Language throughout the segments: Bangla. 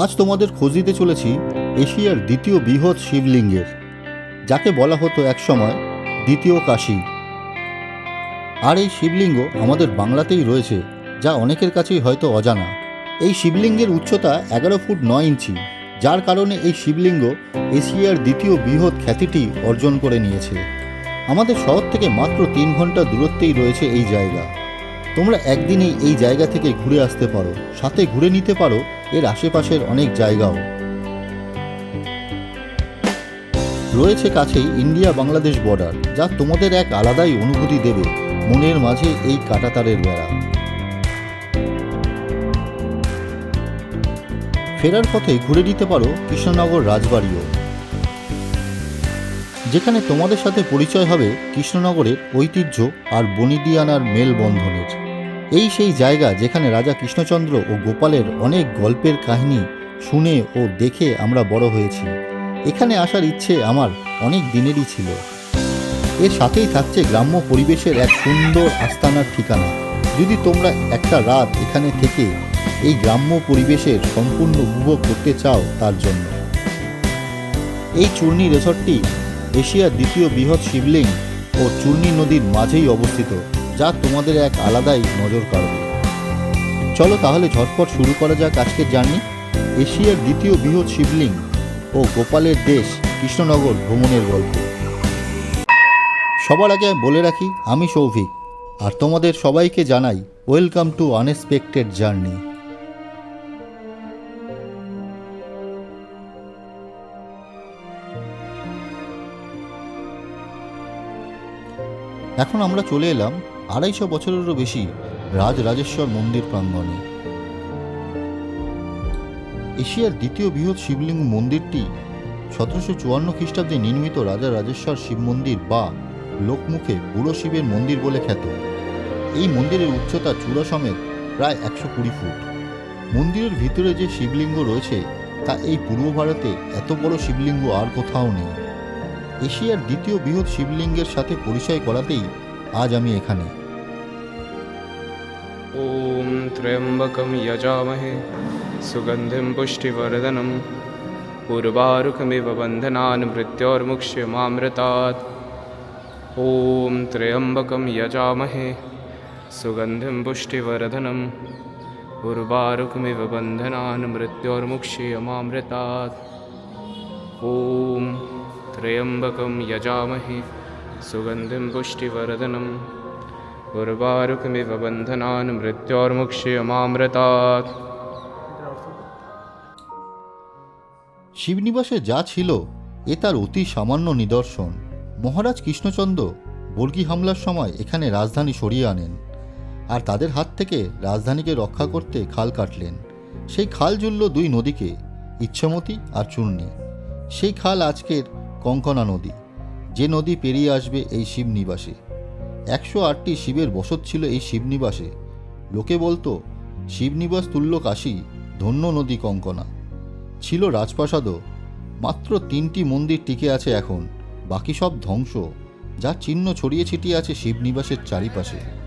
আজ তোমাদের খোঁজ দিতে চলেছি এশিয়ার দ্বিতীয় বৃহৎ শিবলিঙ্গের, যাকে বলা হতো একসময় দ্বিতীয় কাশী। আর এই শিবলিঙ্গ আমাদের বাংলাতেই রয়েছে, যা অনেকের কাছেই হয়তো অজানা। এই শিবলিঙ্গের উচ্চতা এগারো ফুট নয় ইঞ্চি, যার কারণে এই শিবলিঙ্গ এশিয়ার দ্বিতীয় বৃহৎ খ্যাতিটি অর্জন করে নিয়েছে। আমাদের শহর থেকে মাত্র তিন ঘণ্টা দূরত্বেই রয়েছে এই জায়গা। তোমরা একদিনেই এই জায়গা থেকে ঘুরে আসতে পারো, সাথে ঘুরে নিতে পারো এর আশেপাশের অনেক জায়গাও। রয়েছে কাছেই ইন্ডিয়া বাংলাদেশ বর্ডার, যা তোমাদের এক আলাদাই অনুভূতি দেবে মনের মাঝে এই কাটাতারের বেড়া। ফেরার পথে ঘুরে নিতে পারো কৃষ্ণনগর রাজবাড়িও। যেখানে তোমাদের সাথে পরিচয় হবে কৃষ্ণনগরের ঐতিহ্য আর বনিদিয়ানার মেলবন্ধনের। এই সেই জায়গা যেখানে রাজা কৃষ্ণচন্দ্র ও গোপালের অনেক গল্পের কাহিনী শুনে ও দেখে আমরা বড় হয়েছি। এখানে আসার ইচ্ছে আমার অনেক দিনেরই ছিল। এর সাথেই থাকছে গ্রাম্য পরিবেশের এক সুন্দর আস্তানার ঠিকানা। যদি তোমরা একটা রাত এখানে থেকে এই গ্রাম্য পরিবেশের সম্পূর্ণ উপভোগ করতে চাও তার জন্য। এই চূর্ণি রেসর্টটি এশিয়ার দ্বিতীয় বৃহৎ শিবলিঙ্গ ও চূর্ণি নদীর মাঝেই অবস্থিত। যা তোমাদের এক আলাদাই নজর কাড়বে চলো তাহলে ঝটপট শুরু করা যাক আজকের জার্নি। এশিয়ার দ্বিতীয় বৃহৎ শিবলিঙ্গ ও গোপালের দেশ কৃষ্ণনগর ভ্রমণের গল্প। সবার আগে বলে রাখি, আমি সৌভিক, আর তোমাদের সবাইকে জানাই, ওয়েলকাম টু আনএক্সপেক্টেড জার্নি। এখন আমরা চলে এলাম আড়াইশো বছরেরও বেশি রাজ রাজেশ্বর মন্দির প্রাঙ্গণে। এশিয়ার দ্বিতীয় বৃহৎ শিবলিঙ্গ মন্দিরটি সতেরোশো চুয়ান্ন খ্রিস্টাব্দে নির্মিত রাজা রাজেশ্বর শিব মন্দির বা লোকমুখে বুড়ো শিবের মন্দির বলে খ্যাত। এই মন্দিরের উচ্চতা চূড়া সমেত প্রায় একশো কুড়ি ফুট। মন্দিরের ভিতরে যে শিবলিঙ্গ রয়েছে, তা এই পূর্ব ভারতে এত বড় শিবলিঙ্গ আর কোথাও নেই। এশিয়ার দ্বিতীয় বৃহৎ শিবলিঙ্গের সাথে পরিচয় করাতেই আজ আমি এখানে ॐ त्र्यम्बकं यजामहे सुगन्धिं पुष्टिवर्धनं उर्वारुकमिव बन्धनान् मृत्योर्मुक्ष्यमामृतात् ॐ त्र्यम्बकं यजामहे सुगन्धिं पुष्टिवर्धनम् उर्वारुकमिव बन्धनान् मृत्योर्मुक्ष्यमामृतात् ॐ त्र्यम्बकं यजामहे सुगन्धिं पुष्टिवर्धनम् उर्वारुकमिव बन्धनान् मृत्योर्मुक्ष्यमामृतात् শিবনিবাসে যা ছিল এ তার অতি সামান্য নিদর্শন মহারাজ কৃষ্ণচন্দ্র বর্গী হামলার সময় এখানে রাজধানী সরিয়ে আনেন আর তাদের হাত থেকে রাজধানীকে রক্ষা করতে খাল কাটলেন সেই খাল জুড়ল দুই নদীকে ইচ্ছামতি আর চূর্ণী সেই খাল আজকের কঙ্কনা নদী যে নদী পেরিয়ে আসবে এই শিবনিবাসে একশো আটটি শিবের বসত ছিল এই শিবনিবাসে লোকে বলতো শিবনিবাস তুল্য কাশী, ধন্য নদী কঙ্কনা। ছিল রাজপ্রাসাদও। মাত্র তিনটি মন্দির টিকে আছে এখন, বাকি সব ধ্বংস। যা চিহ্ন ছড়িয়ে ছিটিয়ে আছে শিবনিবাসের চারিপাশে।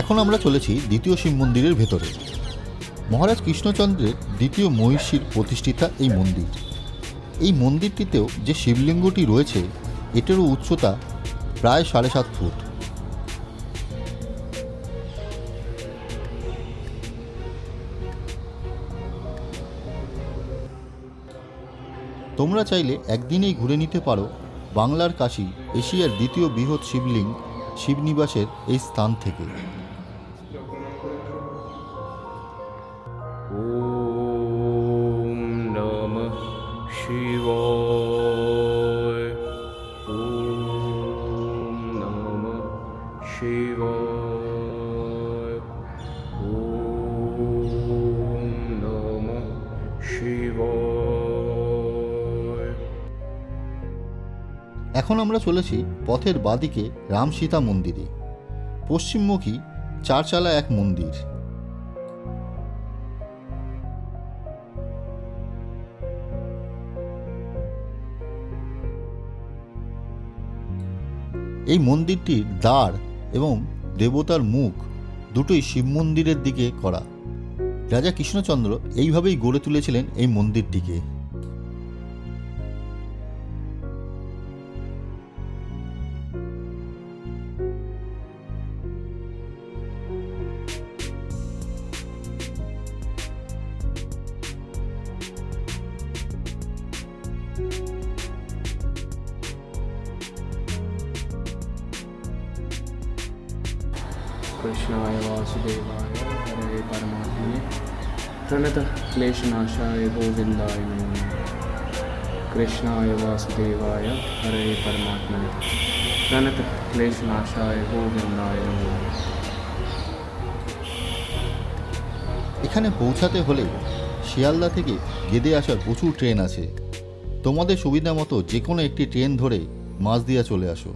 এখন আমরা চলেছি দ্বিতীয় শিব মন্দিরের ভেতরে। মহারাজ কৃষ্ণচন্দ্রের দ্বিতীয় মহিষীর প্রতিষ্ঠিতা এই মন্দির। এই মন্দিরটিতেও যে শিবলিঙ্গটি রয়েছে, এটারও উচ্চতা প্রায় সাড়ে সাত ফুট। তোমরা চাইলে একদিনেই ঘুরে নিতে পারো বাংলার কাশী এশিয়ার দ্বিতীয় বৃহৎ শিবলিঙ্গ শিবনিবাসের এই স্থান থেকে। এখন আমরা চলেছি পথের বাদিকে রামসীতা মন্দিরে। পশ্চিমমুখী চারচালা এক মন্দির। এই মন্দিরটির দ্বার এবং দেবতার মুখ দুটোই শিব মন্দিরের দিকে করা। রাজা কৃষ্ণচন্দ্র এইভাবেই গড়ে তুলেছিলেন এই মন্দিরটিকে। వాసుదేవాయ హరే ప్రణత క్లేశనాశాయ గోవిందాయ కృష్ణాయ వాసుదేవాయ హరే ప్రణత క్లేశనాశాయ గోవిందాయ এখানে পৌঁছাতে হলে শিয়ালদা থেকে গেদে আসার প্রচুর ট্রেন আছে। তোমাদের সুবিধা মতো যে কোনো একটি ট্রেন ধরে মাঝদিয়া চলে আসো।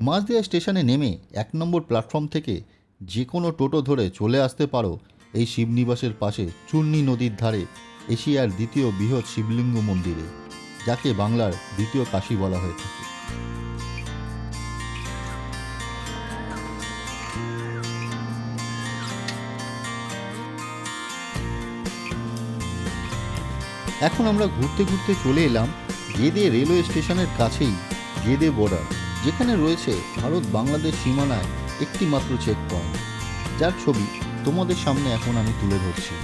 মাঝদিয়া স্টেশনে নেমে এক নম্বর প্ল্যাটফর্ম থেকে যে কোনো টোটো ধরে চলে আসতে পারো এই শিবনিবাসের পাশে চূর্ণী নদীর ধারে এশিয়ার দ্বিতীয় বৃহৎ শিবলিঙ্গ মন্দিরে, যাকে বাংলার দ্বিতীয় কাশী বলা হয়ে থাকে। এখন আমরা ঘুরতে ঘুরতে চলে এলাম গেদে রেলওয়ে স্টেশনের কাছেই গেদে বর্ডার, যেখানে রয়েছে ভারত বাংলাদেশ সীমানায় একটি মাত্র চেক পয়েন্ট যার ছবি তোমাদের সামনে এখন আমি তুলে ধরছি।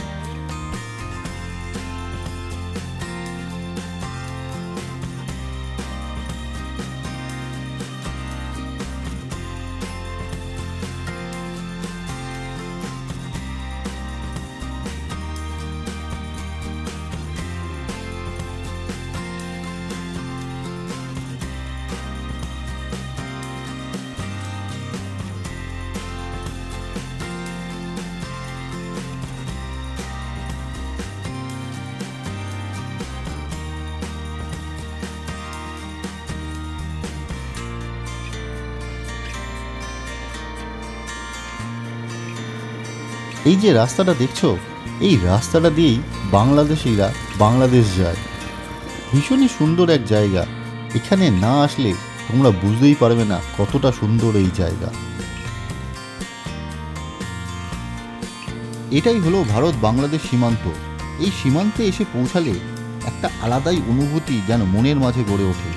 এই যে রাস্তাটা দেখছ, এই রাস্তাটা দিয়েই বাংলাদেশিরা বাংলাদেশ যায়। ভীষণই সুন্দর এক জায়গা। এখানে না আসলে তোমরা বুঝতেই পারবে না কতটা সুন্দর এই জায়গা। এটাই হলো ভারত বাংলাদেশ সীমান্ত। এই সীমান্তে এসে পৌঁছালে একটা আলাদাই অনুভূতি যেন মনের মাঝে গড়ে ওঠে।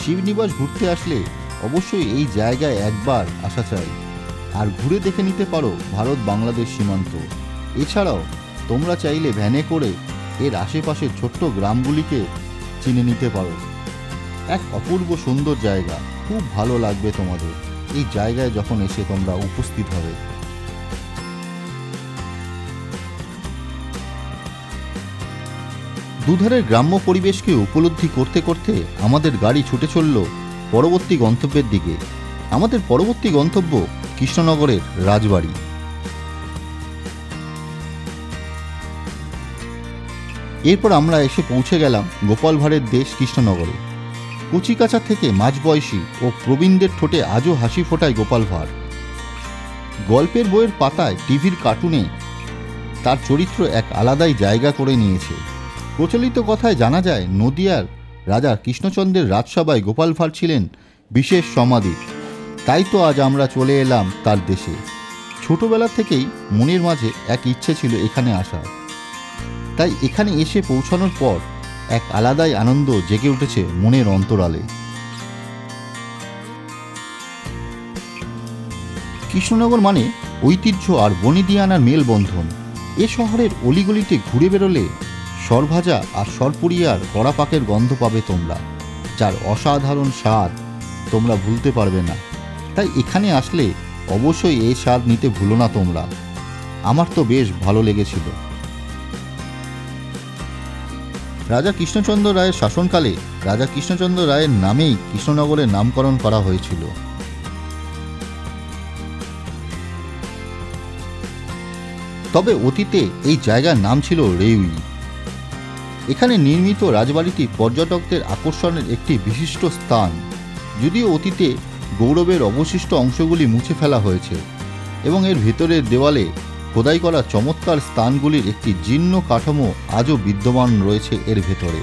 শিবনিবাস ঘুরতে আসলে অবশ্যই এই জায়গায় একবার আসা চাই। আর ঘুরে দেখে নিতে পারো ভারত বাংলাদেশ সীমান্ত। এছাড়াও তোমরা চাইলে ভ্যানে করে এর আশেপাশের ছোট্ট গ্রামগুলিকে চিনে নিতে পারো। এক অপূর্ব সুন্দর জায়গা, খুব ভালো লাগবে তোমাদের। এই জায়গায় যখন এসে তোমরা উপস্থিত হবে। দুধারের গ্রাম্য পরিবেশকে উপলব্ধি করতে করতে আমাদের গাড়ি ছুটে চলল পরবর্তী গন্তব্যের দিকে। আমাদের পরবর্তী গন্তব্য কৃষ্ণনগরের রাজবাড়ি। এরপর আমরা এসে পৌঁছে গেলাম গোপাল ভাঁড়ের দেশ কৃষ্ণনগরে। কুচিকাচা থেকে মাঝবয়সী ও প্রবীণদের ঠোঁটে আজও হাসি ফোটায় গোপাল ভাঁড় গল্পের বইয়ের পাতায় টিভির কার্টুনে তার চরিত্র এক আলাদাই জায়গা করে নিয়েছে। প্রচলিত কথায় জানা যায়, নদিয়ার রাজা কৃষ্ণচন্দ্রের রাজসভায় গোপাল ভাঁড় ছিলেন বিশেষ সমাধি তাই তো আজ আমরা চলে এলাম তার দেশে। ছোটবেলা থেকেই মনের মাঝে এক ইচ্ছে ছিল এখানে আসার। তাই এখানে এসে পৌঁছানোর পর এক আলাদাই আনন্দ জেগে উঠেছে মনের অন্তরালে। কৃষ্ণনগর মানে ঐতিহ্য আর বনিদিয়ানার মেলবন্ধন। এ শহরের অলিগলিতে ঘুরে বেরোলে সরভাজা আর সরপুরিয়ার কড়া পাকের গন্ধ পাবে তোমরা। যার অসাধারণ স্বাদ তোমরা ভুলতে পারবে না। তাই এখানে আসলে অবশ্যই এই স্বাদ নিতে ভুলো না তোমরা। আমার তো বেশ ভালো লেগেছিল। রাজা কৃষ্ণচন্দ্র রায়ের শাসনকালে রাজা কৃষ্ণচন্দ্র রায়ের নামেই কৃষ্ণনগরের নামকরণ করা হয়েছিল। তবে অতীতে এই জায়গার নাম ছিল রেউই। এখানে নির্মিত রাজবাড়িটি পর্যটকদের আকর্ষণের একটি বিশিষ্ট স্থান। যদিও অতীতে গৌরবের অবশিষ্ট অংশগুলি মুছে ফেলা হয়েছে এবং এর ভেতরের দেওয়ালে খোদাই করা চমৎকার স্থানগুলির একটি জীর্ণ কাঠামো আজও বিদ্যমান রয়েছে এর ভেতরে।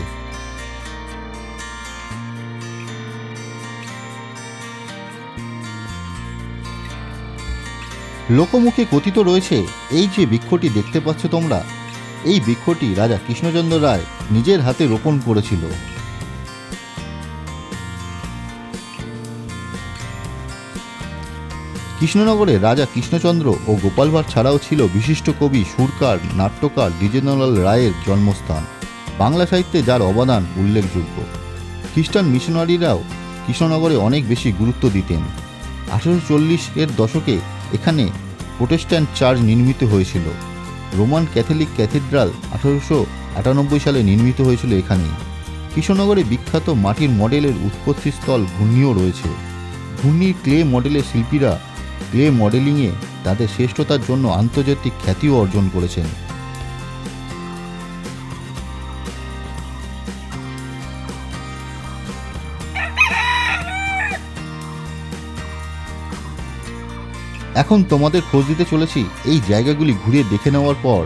লোকমুখে কথিত রয়েছে, এই যে বৃক্ষটি দেখতে পাচ্ছ তোমরা, এই বৃক্ষটি রাজা কৃষ্ণচন্দ্র রায় নিজের হাতে রোপণ করেছিল। কৃষ্ণনগরে রাজা কৃষ্ণচন্দ্র ও গোপাল ভাঁড় ছাড়াও ছিল বিশিষ্ট কবি, সুরকার, নাট্যকার দ্বিজেন্দ্রলাল রায়ের জন্মস্থান। বাংলা সাহিত্যে যার অবদান উল্লেখযোগ্য। খ্রিস্টান মিশনারিরাও কৃষ্ণনগরে অনেক বেশি গুরুত্ব দিতেন। আঠেরোশো চল্লিশ এর দশকে এখানে প্রোটেস্ট্যান্ট চার্চ নির্মিত হয়েছিল। রোমান ক্যাথলিক ক্যাথিড্রাল আঠারোশো আটানব্বই সালে নির্মিত হয়েছিল এখানেই। কৃষ্ণনগরে বিখ্যাত মাটির মডেলের উৎপত্তিস্থল ঘূর্ণিও রয়েছে। ঘূর্ণির ক্লে মডেলের শিল্পীরা ক্লে মডেলিংয়ে তাদের শ্রেষ্ঠতার জন্য আন্তর্জাতিক খ্যাতিও অর্জন করেছেন। এখন তোমাদের খোঁজ দিতে চলেছি এই জায়গাগুলি ঘুরে দেখে নেওয়ার পর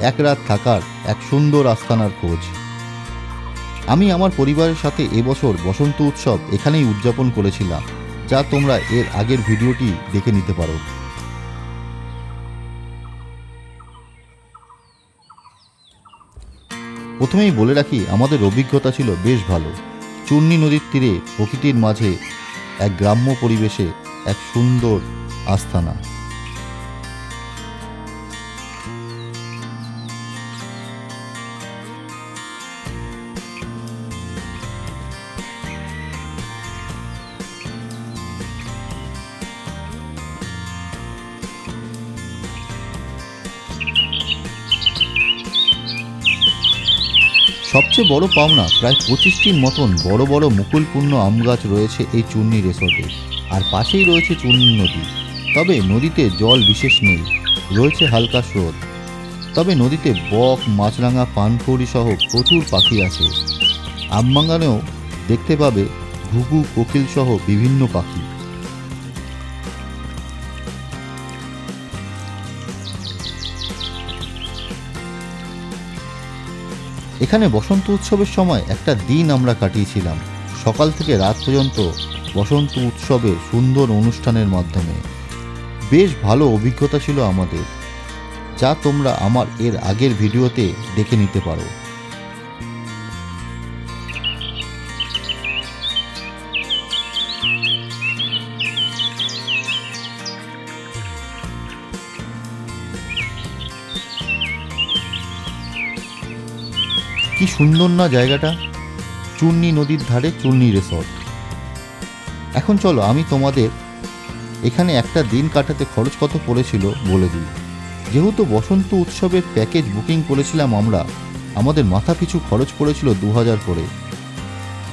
এক রাত থাকার এক সুন্দর আস্তানার খোঁজ। আমি আমার পরিবারের সাথে এবছর বসন্ত উৎসব এখানেই উদযাপন করেছিলাম। যা তোমরা এর আগের ভিডিওটি দেখে নিতে পারো। প্রথমেই বলে রাখি, আমাদের অভিজ্ঞতা ছিল বেশ ভালো। চূর্ণী নদীর তীরে, প্রকৃতির মাঝে এক গ্রাম্য পরিবেশে এক সুন্দর আস্থানা। সবচেয়ে বড় পাওনা, প্রায় পঁচিশটির মতন বড় বড় মুকুলপূর্ণ আম গাছ রয়েছে এই চূর্ণি রেসর্টে। আর পাশেই রয়েছে চূর্ণি নদী। তবে নদীতে জল বিশেষ নেই, রয়েছে হালকা স্রোত। তবে নদীতে বক, মাছরাঙা, পানকৌড়ি সহ প্রচুর পাখি আছে আমবাগানেও দেখতে পাবে ঘুঘু, কোকিল সহ বিভিন্ন পাখি। এখানে বসন্ত উৎসবের সময় একটা দিন আমরা কাটিয়েছিলাম। সকাল থেকে রাত পর্যন্ত বসন্ত উৎসবে সুন্দর অনুষ্ঠানের মাধ্যমে। বেশ ভালো অভিজ্ঞতা ছিল আমাদের, যা তোমরা আমার এর আগের ভিডিওতে দেখে নিতে পারো। কি সুন্দর না জায়গাটা? চূর্ণি নদীর ধারে চূর্ণি রিসর্ট এখন চলো, আমি তোমাদের এখানে একটা দিন কাটাতে খরচ কত পড়েছিল বলে দিই। যেহেতু বসন্ত উৎসবের প্যাকেজ বুকিং করেছিলাম আমরা, আমাদের মাথা পিছু খরচ পড়েছিল দু হাজার করে।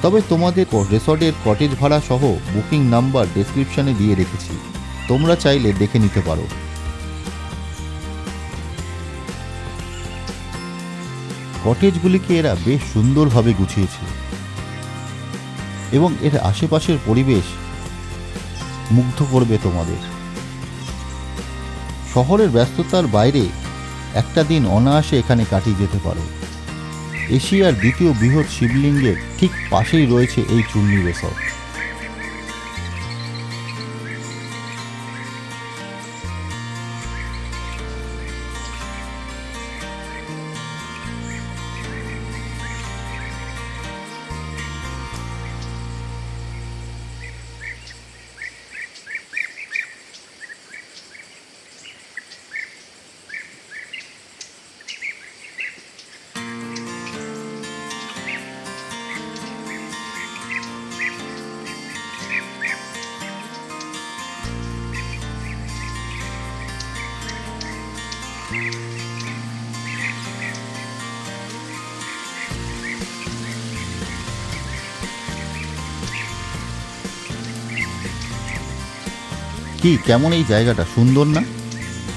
তবে তোমাদের রিসর্টের কটেজ ভাড়া সহ বুকিং নাম্বার ডেসক্রিপশনে দিয়ে রেখেছি। তোমরা চাইলে দেখে নিতে পারো। কটেজগুলিকে এরা বেশ সুন্দরভাবে গুছিয়েছে এবং এর আশেপাশের পরিবেশ মুগ্ধ করবে তোমাদের। শহরের ব্যস্ততার বাইরে একটা দিন অনায়াসে এখানে কাটিয়ে যেতে পারো। এশিয়ার দ্বিতীয় বৃহৎ শিবলিঙ্গের ঠিক পাশেই রয়েছে এই চূর্ণি রিসর্ট কি, কেমন এই জায়গাটা? সুন্দর না?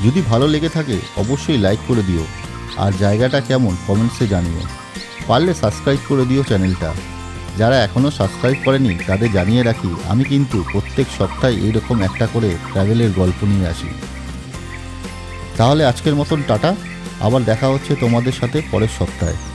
যদি ভালো লেগে থাকে, অবশ্যই লাইক করে দিও। আর জায়গাটা কেমন কমেন্টসে জানিও। পারলে সাবস্ক্রাইব করে দিও চ্যানেলটা যারা এখনও সাবস্ক্রাইব করেনি, তাদের জানিয়ে রাখি, আমি কিন্তু প্রত্যেক সপ্তাহে এইরকম একটা করে ট্রাভেলের গল্প নিয়ে আসি। তাহলে আজকের মতন টাটা। আবার দেখা হচ্ছে তোমাদের সাথে পরের সপ্তাহে।